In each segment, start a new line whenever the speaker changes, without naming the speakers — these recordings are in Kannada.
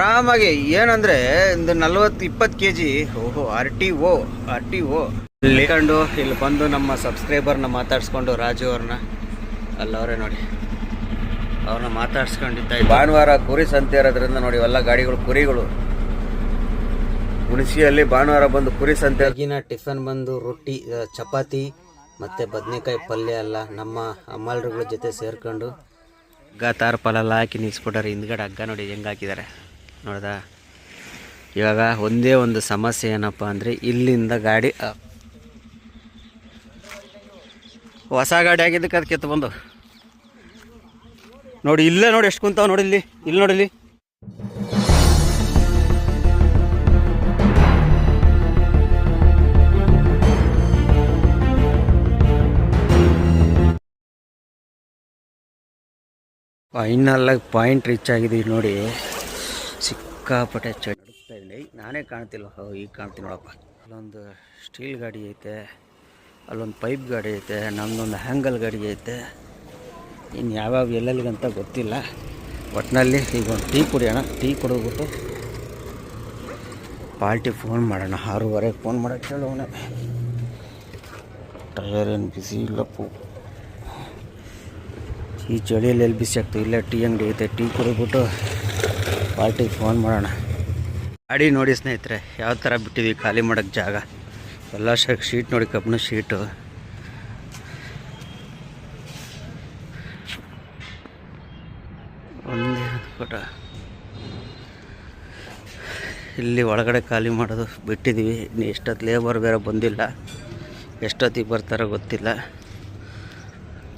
ಆರಾಮಾಗಿ, ಏನಂದ್ರೆ ಒಂದು ನಲ್ವತ್ತು ಇಪ್ಪತ್ತು ಕೆ ಜಿ ಓಹೋ, R T O R T O ಕಂಡು, ಇಲ್ಲಿ ಬಂದು ನಮ್ಮ ಸಬ್ಸ್ಕ್ರೈಬರ್ನ ಮಾತಾಡಿಸ್ಕೊಂಡು ರಾಜು ಅವ್ರನ್ನ ಅಲ್ಲವರೇ ನೋಡಿ. ಅವ್ರನ್ನ ಮಾತಾಡ್ಸ್ಕೊಂಡಿದ್ದ ಭಾನುವಾರ ಕುರಿ ಸಂತೆ ಇರೋದ್ರಿಂದ ನೋಡಿ ಎಲ್ಲ ಗಾಡಿಗಳು, ಕುರಿಗಳು. ಹುಣಸಿಯಲ್ಲಿ ಭಾನುವಾರ ಬಂದು ಕುರಿ ಸಂತೆ. ಈಗಿನ ಟಿಫನ್ ಬಂದು ರೊಟ್ಟಿ ಚಪಾತಿ, ಮತ್ತು ಬದನೆಕಾಯಿ ಪಲ್ಯ ಎಲ್ಲ ನಮ್ಮ ಅಮ್ಮಲ್ರುಗಳ ಜೊತೆ ಸೇರ್ಕೊಂಡು. ಹಗ್ಗ ತಾರ್ಪಲೆಲ್ಲ ಹಾಕಿ ನಿಲ್ಸ್ಬಿಟ್ಟಾರೆ, ಹಿಂದ್ಗಡೆ ಹಗ್ಗ ನೋಡಿ ಹೆಂಗೆ ಹಾಕಿದ್ದಾರೆ. ನೋಡ್ದಾ? ಇವಾಗ ಒಂದೇ ಒಂದು ಸಮಸ್ಯೆ ಏನಪ್ಪ ಅಂದರೆ ಇಲ್ಲಿಂದ ಗಾಡಿ ಹೊಸ ಗಾಡಿ ಆಗಿದ್ದಕ್ಕೆ ಅದಕ್ಕೆ ಬಂದು. ನೋಡಿ, ಇಲ್ಲೇ ನೋಡಿ ಎಷ್ಟು ಕುಂತಾವ ನೋಡಿ ಇಲ್ಲಿ ಇಲ್ಲಿ ನೋಡಿ ಇಲ್ಲಿ. ಫೈನಲ್ ಪಾಯಿಂಟ್ ರೀಚ್ ಆಗಿದೆ ನೋಡಿ. ಸಿಕ್ಕಾಪಟ್ಟೆ ಚಳಿ ಇದ್ದೀನಿ ನಾನೇ ಕಾಣ್ತಿಲ್ಲ. ಈಗ ಕಾಣ್ತೀನಿ ನೋಡಪ್ಪ. ಅಲ್ಲೊಂದು ಸ್ಟೀಲ್ ಗಾಡಿ ಐತೆ. ಅಲ್ಲೊಂದು ಪೈಪ್ ಗಾಡಿ ಐತೆ. ನಮ್ಮದೊಂದು ಹ್ಯಾಂಗಲ್ ಗಾಡಿ ಐತೆ. ಇನ್ನು ಯಾವ್ಯಾವ ಎಲ್ಲೆಲ್ಲಿಗಂತ ಗೊತ್ತಿಲ್ಲ. ಒಟ್ಟಿನಲ್ಲಿ ಈಗ ಒಂದು ಟೀ ಕುಡಿಯೋಣ. ಟೀ ಕುಡಿದ್ಬಿಟ್ಟು ಪಾರ್ಟಿ ಫೋನ್ ಮಾಡೋಣ. ಆರೂವರೆಗೆ ಫೋನ್ ಮಾಡೋಕ್ಕೆ ಹೇಳೋಣ ಟಯರ್ ಏನು ಬಿಸಿ ಇಲ್ಲಪ್ಪು ಈ ಚಳಿಯಲ್ಲಿ ಎಲ್ಲಿ ಬಿಸಿ ಆಗ್ತದೆ? ಇಲ್ಲೇ ಟೀ ಅಂಗಡಿ ಐತೆ. ಟೀ ಕುಡಿದ್ಬಿಟ್ಟು ಪಾರ್ಟಿಗೆ ಫೋನ್ ಮಾಡೋಣ. ಗಾಡಿ ನೋಡಿ ಸ್ನೇಹಿತರೆ, ಯಾವ ಥರ ಬಿಟ್ಟಿದ್ವಿ ಖಾಲಿ ಮಾಡೋಕ್ಕೆ ಜಾಗ. ಎಲ್ಲ ಶೀಟ್ ನೋಡಿ, ಕಬ್ಬಿಣ ಶೀಟು. ಒಂದೇ ಫೋಟ. ಇಲ್ಲಿ ಒಳಗಡೆ ಖಾಲಿ ಮಾಡೋದು ಬಿಟ್ಟಿದ್ದೀವಿ. ಇನ್ನು ಎಷ್ಟೊತ್ತು ಲೇಬರ್ ಬೇರೆ ಬಂದಿಲ್ಲ. ಎಷ್ಟೊತ್ತಿಗೆ ಬರ್ತಾರೋ ಗೊತ್ತಿಲ್ಲ.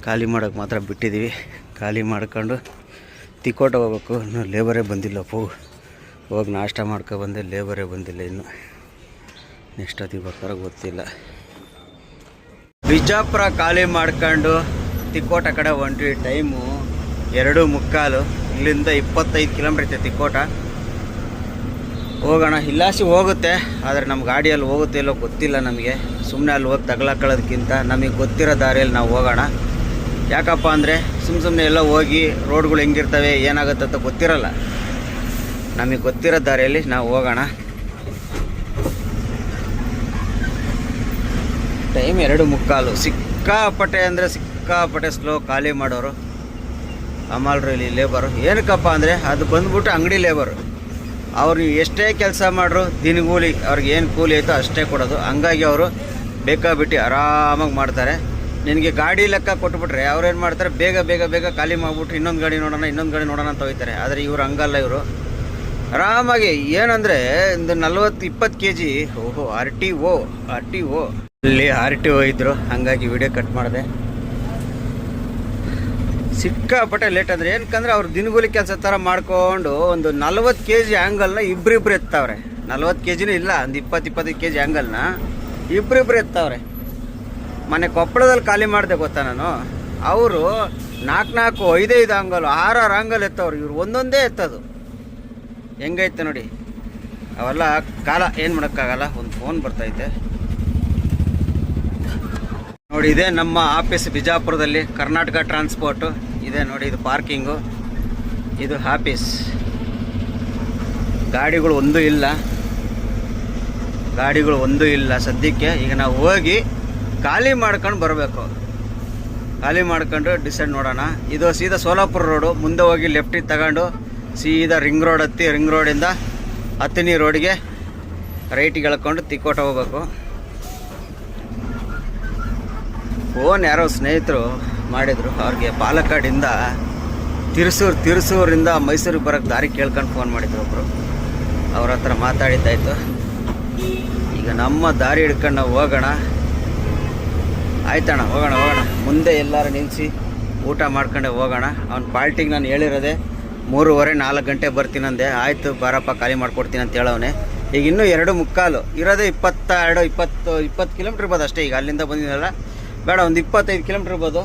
ಖಾಲಿ ಮಾಡೋಕ್ಕೆ ಮಾತ್ರ ಬಿಟ್ಟಿದ್ದೀವಿ. ಖಾಲಿ ಮಾಡ್ಕೊಂಡು ತಿಕ್ಕೋಟ ಹೋಗ್ಬೇಕು. ಇನ್ನೂ ಲೇಬರೇ ಬಂದಿಲ್ಲಪ್ಪು ಹೋಗಿ ನಾಷ್ಟ ಮಾಡ್ಕೊ ಬಂದೆ ಲೇಬರೇ ಬಂದಿಲ್ಲ ಇನ್ನು. ನೆಕ್ಸ್ಟೊತ್ತಿಗೆ ಬೇಕಾದ್ರೆ ಗೊತ್ತಿಲ್ಲ. ಬಿಜಾಪುರ ಖಾಲಿ ಮಾಡ್ಕೊಂಡು ತಿಕ್ಕೋಟ ಕಡೆ ಹೊಂಟ್ವಿ ಟೈಮು ಎರಡು ಮುಕ್ಕಾಲು. ಇಲ್ಲಿಂದ ಇಪ್ಪತ್ತೈದು ಕಿಲೋಮೀಟ್ರ್ ಐತೆ ತಿಕ್ಕೋಟ. ಹೋಗೋಣ. ಇಲ್ಲಾಸಿ ಹೋಗುತ್ತೆ, ಆದರೆ ನಮ್ಮ ಗಾಡಿಯಲ್ಲಿ ಹೋಗುತ್ತೆ ಇಲ್ಲೋ ಗೊತ್ತಿಲ್ಲ ನಮಗೆ. ಸುಮ್ಮನೆ ಅಲ್ಲಿ ಹೋಗಿ ತಗಲಾಕೊಳ್ಳೋದಕ್ಕಿಂತ ನಮಗೆ ಗೊತ್ತಿರೋ ದಾರಿಯಲ್ಲಿ ನಾವು ಹೋಗೋಣ. ಯಾಕಪ್ಪ ಅಂದರೆ ಸುಮ್ಮ ಸುಮ್ಮನೆ ಎಲ್ಲ ಹೋಗಿ ರೋಡ್ಗಳು ಹೆಂಗಿರ್ತವೆ, ಏನಾಗುತ್ತೆ ಅಂತ ಗೊತ್ತಿರಲ್ಲ. ನಮಗೆ ಗೊತ್ತಿರೋ ದಾರಿಯಲ್ಲಿ ನಾವು ಹೋಗೋಣ. ಟೈಮ್ ಎರಡು ಮುಕ್ಕಾಲು. ಸಿಕ್ಕಾಪಟ್ಟೆ ಅಂದರೆ ಸಿಕ್ಕಾಪಟ್ಟೆ ಸ್ಲೋ ಖಾಲಿ ಮಾಡೋರು. ಅಮಾಲ್ರು ಇಲ್ಲಿ ಲೇಬರು ಏನಕ್ಕಪ್ಪ ಅಂದರೆ ಅದು ಬಂದ್ಬಿಟ್ಟು ಅಂಗಡಿ ಲೇಬರು ಅವ್ರು ಎಷ್ಟೇ ಕೆಲಸ ಮಾಡ್ರು, ದಿನಗೂಲಿ ಅವ್ರಿಗೆ ಏನು ಕೂಲಿ ಆಯಿತೋ ಅಷ್ಟೇ ಕೊಡೋದು. ಹಂಗಾಗಿ ಅವರು ಬೇಕಾಬಿಟ್ಟು ಆರಾಮಾಗಿ ಮಾಡ್ತಾರೆ. ನಿನಗೆ ಗಾಡಿ ಲೆಕ್ಕ ಕೊಟ್ಬಿಟ್ರೆ ಏನು ಮಾಡ್ತಾರೆ, ಬೇಗ ಬೇಗ ಬೇಗ ಖಾಲಿ ಮಾಡಿಬಿಟ್ಟು ಇನ್ನೊಂದು ಗಾಡಿ ನೋಡೋಣ, ಇನ್ನೊಂದು ಗಾಡಿ ನೋಡೋಣ ಅಂತ ಹೋಗ್ತಾರೆ. ಆದರೆ ಇವ್ರು ಹಂಗಲ್ಲ ಇವರು. ಆರಾಮಾಗಿ ಏನಂದರೆ ಒಂದು ನಲ್ವತ್ತು ಇಪ್ಪತ್ತು ಕೆ ಜಿ ಓಹೋ, R T O R T O ಅಲ್ಲಿ ಆರ್ ಟಿ ಓ ಇದ್ದರು ಹಾಗಾಗಿ ವಿಡಿಯೋ ಕಟ್ ಮಾಡಿದೆ. ಸಿಕ್ಕಾಪಟ್ಟೆ ಲೇಟ್ ಅಂದರೆ ಏನಕ್ಕಂದ್ರೆ ಅವ್ರು ದಿನಗೂಲಿ ಕೆಲಸ ಥರ ಮಾಡ್ಕೊಂಡು ಒಂದು ನಲ್ವತ್ತು ಕೆ ಜಿ ಆ್ಯಂಗಲ್ನ ಇಬ್ಬರಿಬ್ರು ಎತ್ತವ್ರೆ. ನಲ್ವತ್ತು ಕೆ ಜಿನೂ ಇಲ್ಲ, ಒಂದು ಇಪ್ಪತ್ತು, ಇಪ್ಪತ್ತೈದು ಕೆ ಜಿ ಆ್ಯಂಗಲ್ನ ಇಬ್ಬರಿಬ್ರು ಎತ್ತವ್ರೆ. ಮೊನ್ನೆ ಕೊಪ್ಪಳದಲ್ಲಿ ಖಾಲಿ ಮಾಡಿದೆ ಗೊತ್ತಾ ನಾನು? ಅವರು ನಾಲ್ಕು ನಾಲ್ಕು ಐದೈದು ಆಂಗಲ್ ಆರಾರು ಆಂಗಲ್ ಎತ್ತವ್ರು. ಇವ್ರು ಒಂದೊಂದೇ ಎತ್ತದು. ಹೆಂಗೈತೆ ನೋಡಿ. ಅವೆಲ್ಲ ಕಾಲ, ಏನು ಮಾಡೋಕ್ಕಾಗಲ್ಲ? ಒಂದು ಫೋನ್ ಬರ್ತೈತೆ. ನೋಡಿ, ಇದೆ ನಮ್ಮ ಆಫೀಸ್ ಬಿಜಾಪುರದಲ್ಲಿ. ಕರ್ನಾಟಕ ಟ್ರಾನ್ಸ್ಪೋರ್ಟು ಇದೆ ನೋಡಿ, ಇದು ಪಾರ್ಕಿಂಗು ಇದು ಆಫೀಸ್. ಗಾಡಿಗಳು ಒಂದೂ ಇಲ್ಲ. ಗಾಡಿಗಳು ಒಂದೂ ಇಲ್ಲ ಸದ್ಯಕ್ಕೆ. ಈಗ ನಾವು ಹೋಗಿ ಖಾಲಿ ಮಾಡ್ಕೊಂಡು ಬರಬೇಕು ಖಾಲಿ ಮಾಡ್ಕೊಂಡು ಡಿಸೈಡ್ ನೋಡೋಣ. ಇದು ಸೀದಾ ಸೋಲಾಪುರ ರೋಡು ಮುಂದೆ ಹೋಗಿ ಲೆಫ್ಟಿಗೆ ತಗೊಂಡು ಸೀದಾ ರಿಂಗ್ ರೋಡ್ ಹತ್ತಿ ರಿಂಗ್ ರೋಡಿಂದ ಹತ್ತಿನಿ ರೋಡಿಗೆ ರೈಟಿಗೆ ಎಳ್ಕೊಂಡು ತಿಕ್ಕೋಟ ಹೋಗ್ಬೇಕು. ಫೋನ್ ಯಾರೋ ಸ್ನೇಹಿತರು ಮಾಡಿದರು. ಅವ್ರಿಗೆ ಪಾಲಕ್ಕಾಡಿಂದ ತಿರುಸೂರು, ತಿರುಸೂರಿಂದ ಮೈಸೂರಿಗೆ ಬರೋಕ್ಕೆ ದಾರಿ ಕೇಳ್ಕೊಂಡು ಫೋನ್ ಮಾಡಿದ್ರು ಒಬ್ಬರು ಅವ್ರ ಹತ್ರ ಮಾತಾಡಿದ್ದಾಯಿತು. ಈಗ ನಮ್ಮ ದಾರಿ ಹಿಡ್ಕೊಂಡು ಹೋಗೋಣ. ಆಯ್ತಣ್ಣ, ಹೋಗೋಣ ಹೋಗೋಣ. ಮುಂದೆ ಎಲ್ಲರೂ ನಿಲ್ಲಿಸಿ ಊಟ ಮಾಡ್ಕೊಂಡೆ ಹೋಗೋಣ. ಅವ್ನ ಪಾರ್ಟಿಗೆ ನಾನು ಹೇಳಿರೋದೆ, ಮೂರುವರೆ, ನಾಲ್ಕು ಗಂಟೆ ಬರ್ತೀನಂದೆ ಆಯಿತು, ಬಾರಪ್ಪ, ಖಾಲಿ ಮಾಡ್ಕೊಡ್ತೀನಿ ಅಂತ ಹೇಳವನೆ. ಈಗ ಇನ್ನೂ ಎರಡು ಮುಕ್ಕಾಲು, ಇರೋದೇ ಇಪ್ಪತ್ತೆರಡು, ಇಪ್ಪತ್ತು ಇಪ್ಪತ್ತು ಕಿಲೋಮೀಟ್ರ್ ಇರ್ಬೋದು ಅಷ್ಟೇ. ಈಗ ಅಲ್ಲಿಂದ ಬಂದಿದ್ದಲ್ಲ ಬೇಡ, ಒಂದು ಇಪ್ಪತ್ತೈದು ಕಿಲೋಮೀಟ್ರ್ ಇರ್ಬೋದು.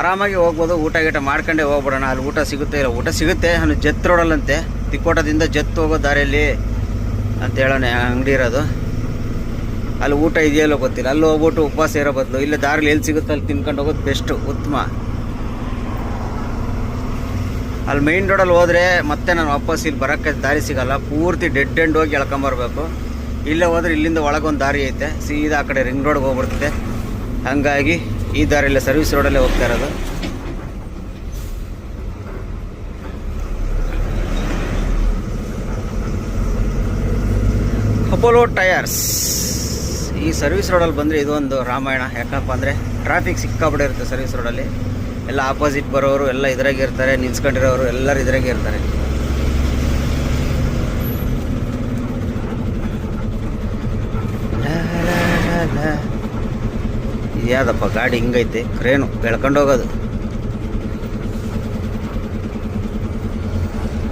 ಆರಾಮಾಗಿ ಹೋಗ್ಬೋದು, ಊಟ ಗೀಟ ಮಾಡ್ಕೊಂಡೇ ಹೋಗ್ಬಿಡೋಣ. ಅಲ್ಲಿ ಊಟ ಸಿಗುತ್ತೆ ಇಲ್ಲ, ಊಟ ಸಿಗುತ್ತೆ. ಅವನು ಜತ್ ರೋಡಲ್ಲಂತೆ. ತಿಕ್ಕೋಟದಿಂದ ಜತ್ ಹೋಗೋ ದಾರಿಯಲ್ಲಿ ಅಂತ ಹೇಳೋಣ ಅಂಗಡಿ ಇರೋದು. ಅಲ್ಲಿ ಊಟ ಇದೆಯಲ್ಲೋ ಗೊತ್ತಿಲ್ಲ. ಅಲ್ಲಿ ಹೋಗ್ಬಿಟ್ಟು ಉಪವಾಸ ಇರೋ ಬದಲು ಇಲ್ಲ ದಾರಿಲಿ ಎಲ್ಲಿ ಸಿಗುತ್ತೆ ಅಲ್ಲಿ ತಿನ್ಕೊಂಡು ಹೋಗೋದು ಬೆಸ್ಟು ಉತ್ತಮ. ಅಲ್ಲಿ ಮೈನ್ ರೋಡಲ್ಲಿ ಹೋದರೆ ಮತ್ತೆ ನಾನು ವಾಪಸ್ ಇಲ್ಲಿ ಬರೋಕ್ಕೆ ದಾರಿ ಸಿಗಲ್ಲ. ಪೂರ್ತಿ ಡೆಡ್ ಎಂಡ್ ಹೋಗಿ ಎಳ್ಕೊಂಬರ್ಬೇಕು ಇಲ್ಲೇ ಹೋದ್ರೆ ಇಲ್ಲಿಂದ ಒಳಗೊಂದು ದಾರಿ ಐತೆ. ಸೀದಾ ಆ ಕಡೆ ರಿಂಗ್ ರೋಡ್ಗೆ ಹೋಗ್ಬಿಡ್ತದೆ ಹಾಗಾಗಿ ಈ ದಾರಿಯಲ್ಲೇ ಸರ್ವಿಸ್ ರೋಡಲ್ಲೇ ಹೋಗ್ತಾ ಇರೋದು. ಅಪೋಲೋ ಟಯರ್ಸ್ ಈ ಸರ್ವಿಸ್ ರೋಡಲ್ಲಿ ಬಂದರೆ ಇದೊಂದು ರಾಮಾಯಣ. ಯಾಕಪ್ಪ ಅಂದರೆ ಟ್ರಾಫಿಕ್ ಸಿಕ್ಕಾಪಟ್ಟೆ ಇರುತ್ತೆ ಸರ್ವಿಸ್ ರೋಡಲ್ಲಿ ಎಲ್ಲ ಆಪೋಸಿಟ್ ಬರೋರು ಎಲ್ಲ ಇದ್ರಾಗೆ ಇರ್ತಾರೆ, ನಿಲ್ಸ್ಕೊಂಡಿರೋರು ಎಲ್ಲರೂ ಇದ್ರಾಗೆ ಇರ್ತಾರೆ. ಯಾವ್ದಪ್ಪ ಗಾಡಿ ಹಿಂಗೈತೆ? ಕ್ರೇನು ಬೆಳ್ಕೊಂಡು ಹೋಗೋದು.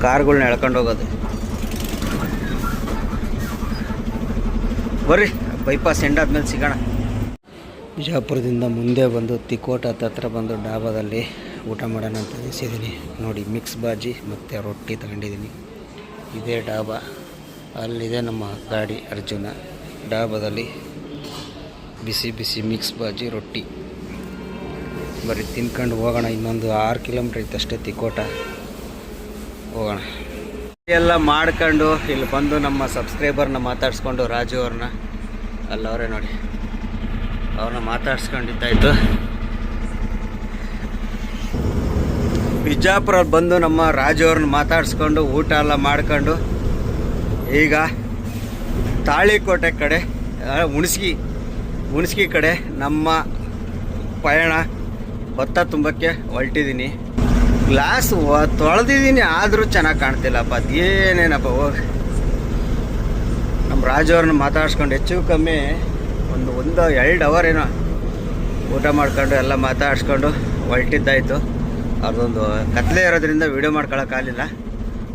ಕಾರ್ಗಳ್ನ ಎಳ್ಕೊಂಡು ಹೋಗೋದು. ಬರ್ರಿ. ಬೈಪಾಸ್ ಎಂಡ್ ಆದ್ಮೇಲೆ ಸಿಗೋಣ. ಬಿಜಾಪುರದಿಂದ ಮುಂದೆ ಬಂದು ತಿಕೋಟ ಹತ್ರ ಬಂದು ಡಾಬಾದಲ್ಲಿ ಊಟ ಮಾಡೋಣ ಅಂತ ಅನಿಸಿದ್ದೀನಿ. ನೋಡಿ, ಮಿಕ್ಸ್ ಬಾಜಿ ಮತ್ತು ರೊಟ್ಟಿ ತಗೊಂಡಿದ್ದೀನಿ. ಇದೇ ಡಾಬಾ. ಅಲ್ಲಿದೆ ನಮ್ಮ ಗಾಡಿ ಅರ್ಜುನ. ಡಾಬಾದಲ್ಲಿ ಬಿಸಿ ಬಿಸಿ ಮಿಕ್ಸ್ ಬಾಜಿ ರೊಟ್ಟಿ. ಬರೀ ತಿನ್ಕೊಂಡು ಹೋಗೋಣ. ಇನ್ನೊಂದು ಆರು ಕಿಲೋಮೀಟ್ರ್ ಇತ್ತು ಅಷ್ಟೇ ತಿಕೋಟ. ಹೋಗೋಣ. ಎಲ್ಲ ಮಾಡ್ಕೊಂಡು ಇಲ್ಲಿ ಬಂದು ನಮ್ಮ ಸಬ್ಸ್ಕ್ರೈಬರ್ನ ಮಾತಾಡಿಸ್ಕೊಂಡು ರಾಜು ಅವ್ರನ್ನ. ಅಲ್ಲವರೇ ನೋಡಿ. ಅವ್ರನ್ನ ಮಾತಾಡ್ಸ್ಕೊಂಡಿದ್ದಾಯ್ತು. ಬಿಜಾಪುರ ಬಂದು ನಮ್ಮ ರಾಜವ್ರನ್ನ ಮಾತಾಡಿಸ್ಕೊಂಡು ಊಟ ಎಲ್ಲ ಮಾಡ್ಕೊಂಡು ಈಗ ತಾಳಿಕೋಟೆ ಕಡೆ ಉಣಸ್ಗಿ ಹುಣಸ್ಗಿ ಹುಣಸ್ಗಿ ಕಡೆ ನಮ್ಮ ಪಯಣ ಭತ್ತ ತುಂಬಕ್ಕೆ ಹೊರಟಿದ್ದೀನಿ ಗ್ಲಾಸ್ ತೊಳೆದಿದ್ದೀನಿ, ಆದರೂ ಚೆನ್ನಾಗಿ ಕಾಣ್ತಿಲ್ಲಪ್ಪ. ಅದೇನೇನಪ್ಪ ಹೋಗಿ ರಾಜು ಅವ್ರನ್ನ ಮಾತಾಡ್ಸ್ಕೊಂಡು ಹೆಚ್ಚು ಕಮ್ಮಿ ಒಂದು ಒಂದು ಎರಡು ಅವರ್ ಏನೋ ಊಟ ಮಾಡ್ಕೊಂಡು ಎಲ್ಲ ಮಾತಾಡ್ಸ್ಕೊಂಡು ಹೊಲ್ಟಿದ್ದಾಯಿತು ಅದೊಂದು ಕತ್ಲೆ ಇರೋದ್ರಿಂದ ವೀಡಿಯೋ ಮಾಡ್ಕೊಳಕ್ಕಾಗಲಿಲ್ಲ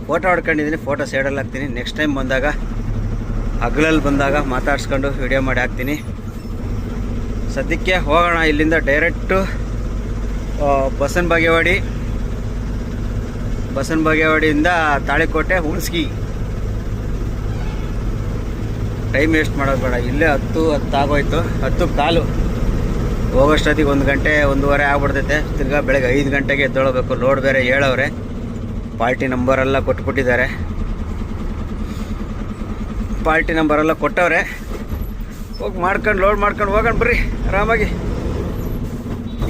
ಫೋಟೋ ಹೊಡ್ಕೊಂಡಿದ್ದೀನಿ ಫೋಟೋ ಸೈಡಲ್ಲಿ ಹಾಕ್ತೀನಿ. ನೆಕ್ಸ್ಟ್ ಟೈಮ್ ಬಂದಾಗ, ಹಗಲಲ್ಲಿ ಬಂದಾಗ ಮಾತಾಡ್ಸ್ಕೊಂಡು ವೀಡಿಯೋ ಮಾಡಿ ಹಾಕ್ತೀನಿ. ಸದ್ಯಕ್ಕೆ ಹೋಗೋಣ ಇಲ್ಲಿಂದ ಡೈರೆಕ್ಟು ಬಸನ್ ಬಾಗೇವಾಡಿ. ಬಸನ್ ಬಾಗೇವಾಡಿಯಿಂದ ತಾಳಿಕೋಟೆ, ಹುಣಸ್ಗಿ. ಟೈಮ್ ವೇಸ್ಟ್ ಮಾಡೋದು ಬೇಡ. ಇಲ್ಲೇ ಹತ್ತು ಹತ್ತು ಆಗೋಯ್ತು. ಹತ್ತು ಕಾಲು. ಹೋಗೋಷ್ಟೊತ್ತಿಗೆ ಒಂದು ಗಂಟೆ, ಒಂದೂವರೆ ಆಗ್ಬಿಡ್ತೈತೆ. ತಿರ್ಗಾ ಬೆಳಗ್ಗೆ ಐದು ಗಂಟೆಗೆ ಎದ್ದೊಳ್ಬೇಕು. ಲೋಡ್ ಬೇರೆ ಹೇಳವ್ರೆ. ಪಾರ್ಟಿ ನಂಬರೆಲ್ಲ ಕೊಟ್ಬಿಟ್ಟಿದ್ದಾರೆ. ಪಾರ್ಟಿ ನಂಬರೆಲ್ಲ ಕೊಟ್ಟವ್ರೆ. ಹೋಗಿ ಮಾಡ್ಕೊಂಡು, ಲೋಡ್ ಮಾಡ್ಕೊಂಡು ಹೋಗೋಣ ಬರ್ರಿ. ಆರಾಮಾಗಿ.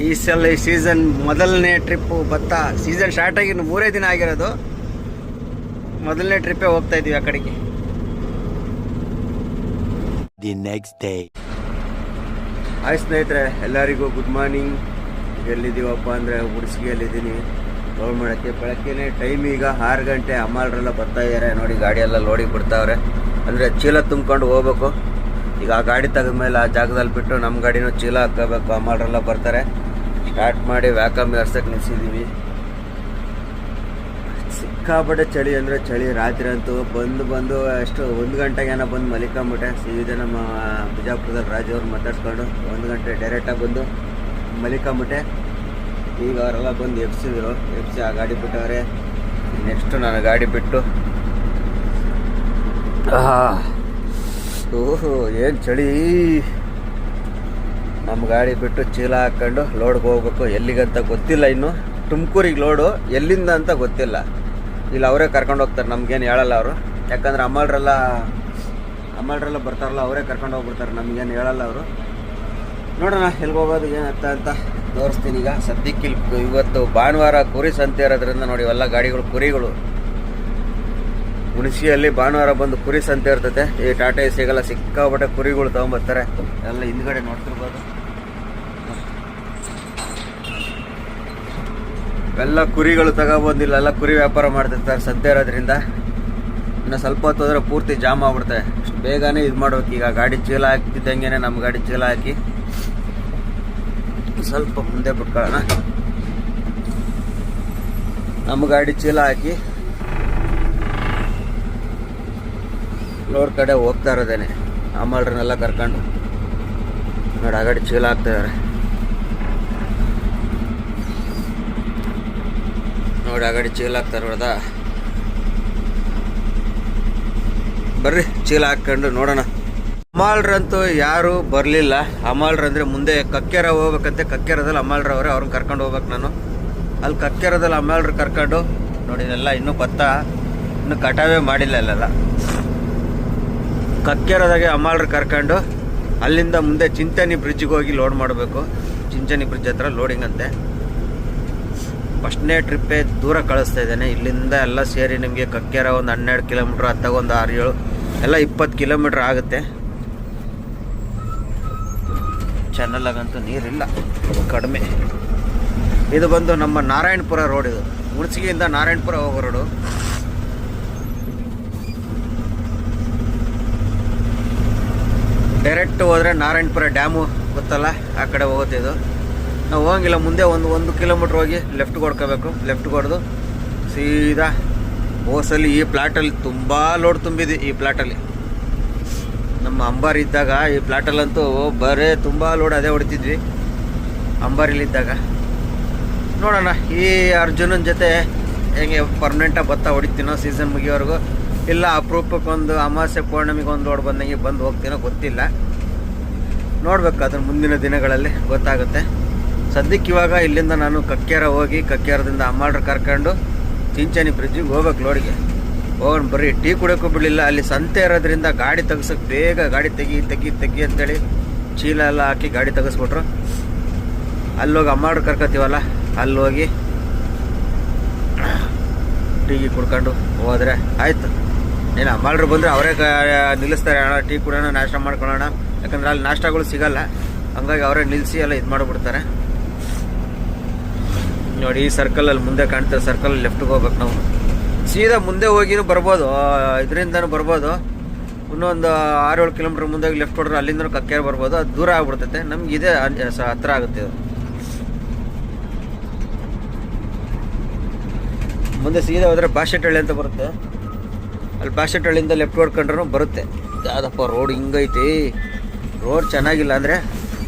ಈ ಸಲ, ಈ ಸೀಸನ್ ಮೊದಲನೇ ಟ್ರಿಪ್ಪು ಭತ್ತ ಸೀಸನ್ ಸ್ಟಾರ್ಟಾಗಿ ಮೂರೇ ದಿನ ಆಗಿರೋದು. ಮೊದಲನೇ ಟ್ರಿಪ್ಪೇ ಹೋಗ್ತಾ ಇದೀವಿ ಆ ಕಡೆಗೆ.
The ನೆಕ್ಸ್ಟ್ ಡೇ
ಹಾಯ್ ಸ್ನೇಹಿತರೆ, ಎಲ್ಲರಿಗೂ ಗುಡ್ ಮಾರ್ನಿಂಗ್ ಎಲ್ಲಿದ್ದೀವಪ್ಪ ಅಂದರೆ ಉಡ್ಸಿಗೆಯಲ್ಲಿದ್ದೀನಿ ಲೋಡ್ ಮಾಡೋಕ್ಕೆ ಬೆಳಗ್ಗೆನೆ ಟೈಮ್ ಈಗ ಆರು ಗಂಟೆ. ಅಮ್ಮಾಳರೆಲ್ಲ ಬರ್ತಾ ಇದ್ದಾರೆ ನೋಡಿ ಗಾಡಿ ಎಲ್ಲ ಲೋಡಿಗೆ ಬಿಡ್ತಾವ್ರೆ. ಅಂದರೆ ಚೀಲ ತುಂಬ್ಕೊಂಡು ಹೋಗ್ಬೇಕು. ಈಗ ಆ ಗಾಡಿ ತೆಗೆದ್ಮೇಲೆ ಆ ಜಾಗದಲ್ಲಿ ಬಿಟ್ಟು ನಮ್ಮ ಗಾಡಿನೂ ಚೀಲ ಹಾಕೋಬೇಕು ಅಮ್ಮಾಳರೆಲ್ಲ ಬರ್ತಾರೆ. ಸ್ಟಾರ್ಟ್ ಮಾಡಿ ವ್ಯಾಕಮ್ ಏರ್ಸಕ್ಕೆ ನಿಲ್ಸಿದ್ದೀವಿ ಸಿಕ್ಕಾಪಟ್ಟೆ ಚಳಿ ಅಂದರೆ ಚಳಿ ರಾತ್ರಿ ಅಂತೂ ಬಂದು ಬಂದು ಎಷ್ಟು ಒಂದು ಗಂಟೆಗೇನೋ ಬಂದು ಮಲಿಕೊಂಬಿಟ್ಟೆ ಸೀದಾ ನಮ್ಮ ಬಿಜಾಪುರದಲ್ಲಿ ರಾಜು ಅವ್ರು ಮಾತಾಡ್ಸ್ಕೊಂಡು ಒಂದು ಗಂಟೆ ಡೈರೆಕ್ಟಾಗಿ ಬಂದು ಮಲಿಕೊಂಬಿಟ್ಟೆ ಈಗ ಅವರೆಲ್ಲ ಬಂದು ಎಬ್ಸಿದ್ರು. ಎಬ್ಸಿ ಆ ಗಾಡಿ ಬಿಟ್ಟವ್ರೆ. ನೆಕ್ಸ್ಟು ನಾನು ಗಾಡಿ ಬಿಟ್ಟು. ಓಹೋ, ಏನು ಚಳಿ. ನಮ್ಮ ಗಾಡಿ ಬಿಟ್ಟು ಚೀಲ ಹಾಕ್ಕೊಂಡು ಲೋಡ್ಗೆ ಹೋಗ್ಬೇಕು. ಎಲ್ಲಿಗಂತ ಗೊತ್ತಿಲ್ಲ ಇನ್ನು. ತುಮಕೂರಿಗೆ ಲೋಡು ಎಲ್ಲಿಂದ ಅಂತ ಗೊತ್ತಿಲ್ಲ. ಇಲ್ಲಿ ಅವರೇ ಕರ್ಕೊಂಡು ಹೋಗ್ತಾರೆ, ನಮ್ಗೇನು ಹೇಳಲ್ಲ ಅವರು. ಯಾಕಂದ್ರೆ ಅಮ್ಮಲ್ರೆಲ್ಲ ಅಮ್ಮಲ್ರೆಲ್ಲ ಬರ್ತಾರಲ್ಲ, ಅವರೇ ಕರ್ಕೊಂಡು ಹೋಗ್ಬಿಡ್ತಾರೆ, ನಮ್ಗೇನು ಹೇಳಲ್ಲ ಅವರು. ನೋಡೋಣ ಎಲ್ಲಿಗೆ ಹೋಗೋದು ಏನತ್ತ ಅಂತ ತೋರಿಸ್ತೀನಿ ಈಗ. ಸದ್ಯಕ್ಕೆ ಇವತ್ತು ಭಾನುವಾರ ಕುರಿ ಸಂತೆ ಇರೋದ್ರಿಂದ ನೋಡಿ, ಇವೆಲ್ಲ ಗಾಡಿಗಳು, ಕುರಿಗಳು. ಹುಣಸಿಯಲ್ಲಿ ಭಾನುವಾರ ಬಂದು ಕುರಿ ಸಂತೆ ಇರ್ತದೆ. ಈ ಟಾಟಾ ಸಿಗಲ್ಲ ಸಿಕ್ಕಾಪಟ್ಟೆ ಕುರಿಗಳು ತೊಗೊಂಬರ್ತಾರೆ. ಎಲ್ಲ ಹಿಂದ್ಗಡೆ ನೋಡ್ತಿರ್ಬೋದು. ಎಲ್ಲ ಕುರಿಗಳು ತಗೊಬಂದಿಲ್ಲ, ಎಲ್ಲ ಕುರಿ ವ್ಯಾಪಾರ ಮಾಡ್ತಿರ್ತಾರೆ ಸದ್ಯ ಇರೋದ್ರಿಂದ. ಇನ್ನು ಸ್ವಲ್ಪ ಹೊತ್ತು ಹೋದ್ರೆ ಪೂರ್ತಿ ಜಾಮ್ ಆಗ್ಬಿಡುತ್ತೆ. ಅಷ್ಟು ಬೇಗನೆ ಇದು ಮಾಡ್ಬೇಕು. ಈಗ ಗಾಡಿ ಚೀಲ ಹಾಕ್ತಿದ್ದಂಗೆ ನಮ್ಮ ಗಾಡಿ ಚೀಲ ಹಾಕಿ ಸ್ವಲ್ಪ ಮುಂದೆ ಬಿಟ್ಕೊಳ್ಳೋಣ. ನಮ್ಮ ಗಾಡಿ ಚೀಲ ಹಾಕಿ ಲೋಡ್ ಕಡೆ ಹೋಗ್ತಾ ಇರೋದೇನೆ. ಆಮಲ್ರನ್ನೆಲ್ಲ ಕರ್ಕೊಂಡು. ನೋಡಿ, ಆ ಗಾಡಿ ಚೀಲ ಹಾಕ್ತಾ ಇದಾರೆ. ನೋಡಿ, ಆ ಗಾಡಿ ಚೀಲ ಹಾಕ್ತಾರೆ ನೋಡ್ದ ಬರ್ರಿ, ಚೀಲ ಹಾಕ್ಕೊಂಡು ನೋಡೋಣ. ಅಮಾಲ್ರಂತೂ ಯಾರು ಬರಲಿಲ್ಲ. ಅಮಾಲ್ರಂದ್ರೆ ಮುಂದೆ ಕಕ್ಕೆರ ಹೋಗ್ಬೇಕಂತೆ. ಕಕ್ಕೆರದಲ್ಲಿ ಅಮಾಲ್ರವ್ರೆ ಅವ್ರನ್ನ ಕರ್ಕೊಂಡು ಹೋಗ್ಬೇಕು ನಾನು. ಅಲ್ಲಿ ಕಕ್ಕೆರದಲ್ಲಿ ಅಮಾಲ್ರು ಕರ್ಕೊಂಡು, ನೋಡಿ, ಇದೆಲ್ಲ ಇನ್ನೂ ಭತ್ತ ಇನ್ನೂ ಕಟಾವೇ ಮಾಡಿಲ್ಲ ಅಲ್ಲೆಲ್ಲ ಕಕ್ಕೆರದಾಗೆ ಅಮಾಲ್ರ ಕರ್ಕೊಂಡು, ಅಲ್ಲಿಂದ ಮುಂದೆ ಚಿಂಚನಿ ಬ್ರಿಡ್ಜ್ಗೆ ಹೋಗಿ ಲೋಡ್ ಮಾಡಬೇಕು. ಚಿಂಚನಿ ಬ್ರಿಡ್ಜ್ ಹತ್ರ ಲೋಡಿಂಗ್ ಅಂತೆ. ಫಸ್ಟ್ನೇ ಟ್ರಿಪ್ಪೇ ದೂರ ಕಳಿಸ್ತಾ ಇದ್ದೇನೆ. ಇಲ್ಲಿಂದ ಎಲ್ಲ ಸೇರಿ ನಿಮಗೆ ಕಕ್ಕೇರ ಒಂದು ಹನ್ನೆರಡು ಕಿಲೋಮೀಟ್ರ್ ಹತ್ತಾಗ ಒಂದು ಆರು ಏಳು ಎಲ್ಲ ಇಪ್ಪತ್ತು ಕಿಲೋಮೀಟ್ರ್ ಆಗುತ್ತೆ. ಚೆನ್ನಲ್ಲಾಗಂತೂ ನೀರಿಲ್ಲ, ಕಡಿಮೆ. ಇದು ಬಂದು ನಮ್ಮ ನಾರಾಯಣಪುರ ರೋಡ್ ಇದು. ಹುಣಸಿಗೆಯಿಂದ ನಾರಾಯಣಪುರ ಹೋಗೋ ರೋಡು ಡೈರೆಕ್ಟ್ ಹೋದರೆ ನಾರಾಯಣಪುರ ಡ್ಯಾಮು ಗೊತ್ತಲ್ಲ? ಆ ಕಡೆ ಹೋಗುತ್ತೆ ಇದು. ನಾವು ಹೋಗಂಗಿಲ್ಲ, ಮುಂದೆ ಒಂದು ಒಂದು ಕಿಲೋಮೀಟ್ರ್ ಹೋಗಿ ಲೆಫ್ಟ್ ಕೊಡ್ಕೋಬೇಕು ಲೆಫ್ಟ್ ಕೊಡ್ದು ಸೀದಾ ಓಸಲ್ಲಿ ಈ ಪ್ಲಾಟಲ್ಲಿ ತುಂಬ ಲೋಡ್ ತುಂಬಿದೆ ಈ ಪ್ಲಾಟಲ್ಲಿ ನಮ್ಮ ಅಂಬಾರಿ ಇದ್ದಾಗ ಈ ಪ್ಲಾಟಲ್ಲಂತೂ ಬರೇ ತುಂಬ ಲೋಡ್ ಅದೇ ಹೊಡಿತಿದ್ವಿ. ಅಂಬಾರಿಲಿದ್ದಾಗ ನೋಡೋಣ, ಈ ಅರ್ಜುನನ ಜೊತೆ ಹೆಂಗೆ ಪರ್ಮನೆಂಟಾಗಿ ಭತ್ತ ಹೊಡಿತೀನೋ ಸೀಸನ್ ಮುಗಿಯೋವರೆಗೂ, ಇಲ್ಲ ಅಪರೂಪಕ್ಕೆ ಒಂದು ಅಮಾವಾಸ್ಯೆ ಪೌರ್ಣಮಿಗೆ ಒಂದು ಲೋಡ್ ಬಂದಂಗೆ ಬಂದು ಹೋಗ್ತೀನೋ ಗೊತ್ತಿಲ್ಲ. ನೋಡ್ಬೇಕು ಅದನ್ನು ಮುಂದಿನ ದಿನಗಳಲ್ಲಿ ಗೊತ್ತಾಗುತ್ತೆ. ಸದ್ಯಕ್ಕೆ ಇವಾಗ ಇಲ್ಲಿಂದ ನಾನು ಕಕ್ಕೇರ ಹೋಗಿ ಕಕ್ಕೇರದಿಂದ ಅಮ್ಮಾಳ್ರ ಕರ್ಕೊಂಡು ಚಿಂಚನಿ ಬ್ರಿಡ್ಜಿಗೆ ಹೋಗ್ಬೇಕು ಲೋಡಿಗೆ ಹೋಗೋಣ ಬರ್ರಿ, ಟೀ ಕುಡಿಯೋಕ್ಕೂ ಬಿಡಲಿಲ್ಲ. ಅಲ್ಲಿ ಸಂತೆ ಇರೋದ್ರಿಂದ ಗಾಡಿ ತೆಗ್ಸಕ್ಕೆ ಬೇಗ ಗಾಡಿ ತೆಗಿ ತೆಗಿ ತೆಗಿ ಅಂತೇಳಿ ಚೀಲ ಎಲ್ಲ ಹಾಕಿ ಗಾಡಿ ತೆಗೆಸ್ಬಿಟ್ರು. ಅಲ್ಲೋಗಿ ಅಮ್ಮಾಡ್ರು ಕರ್ಕೊತೀವಲ್ಲ ಅಲ್ಲಿ ಹೋಗಿ ಟೀ ಕುಡ್ಕೊಂಡು ಹೋದರೆ ಆಯಿತು. ಏನು ಅಮ್ಮಾಳ್ರು ಬಂದರೆ ಅವರೇ ನಿಲ್ಲಿಸ್ತಾರೆ, ಅಣ್ಣ, ಟೀ ಕುಡಿಯೋಣ, ನಾಷ್ಟ ಮಾಡ್ಕೊಳ್ಳೋಣ. ಯಾಕಂದ್ರೆ ಅಲ್ಲಿ ನಾಷ್ಟಗಳು ಸಿಗಲ್ಲ. ಹಂಗಾಗಿ ಅವರೇ ನಿಲ್ಲಿಸಿ ಎಲ್ಲ ಇದು ಮಾಡಿಬಿಡ್ತಾರೆ ನೋಡಿ, ಈ ಸರ್ಕಲಲ್ಲಿ ಮುಂದೆ ಕಾಣ್ತಾರೆ ಸರ್ಕಲ್ ಲೆಫ್ಟ್ಗೆ ಹೋಗ್ಬೇಕು ನಾವು. ಸೀದಾ ಮುಂದೆ ಹೋಗಿನೂ ಬರ್ಬೋದು ಇದರಿಂದನೂ ಬರ್ಬೋದು. ಇನ್ನೊಂದು ಆರು ಏಳು ಕಿಲೋಮೀಟ್ರ್ ಮುಂದೆ ಲೆಫ್ಟ್ ಹೊಡ್ರೆ ಅಲ್ಲಿಂದ ಕಕ್ಕೇರಿ ಬರ್ಬೋದು. ಅದು ದೂರ ಆಗ್ಬಿಡ್ತೈತೆ. ನಮ್ಗೆ ಇದೇ ಹತ್ರ ಆಗುತ್ತೆ ಇದು. ಮುಂದೆ ಸೀದಾ ಹೋದರೆ ಬಾಷೆಟಳ್ಳಿ ಅಂತ ಬರುತ್ತೆ. ಅಲ್ಲಿ ಬಾಷೆಟಳ್ಳಿಯಿಂದ ಲೆಫ್ಟ್ ಹೊಡ್ಕೊಂಡ್ರೂ ಬರುತ್ತೆ. ಯಾವುದಪ್ಪ ರೋಡ್ ಹಿಂಗೈತಿ? ರೋಡ್ ಚೆನ್ನಾಗಿಲ್ಲ ಅಂದರೆ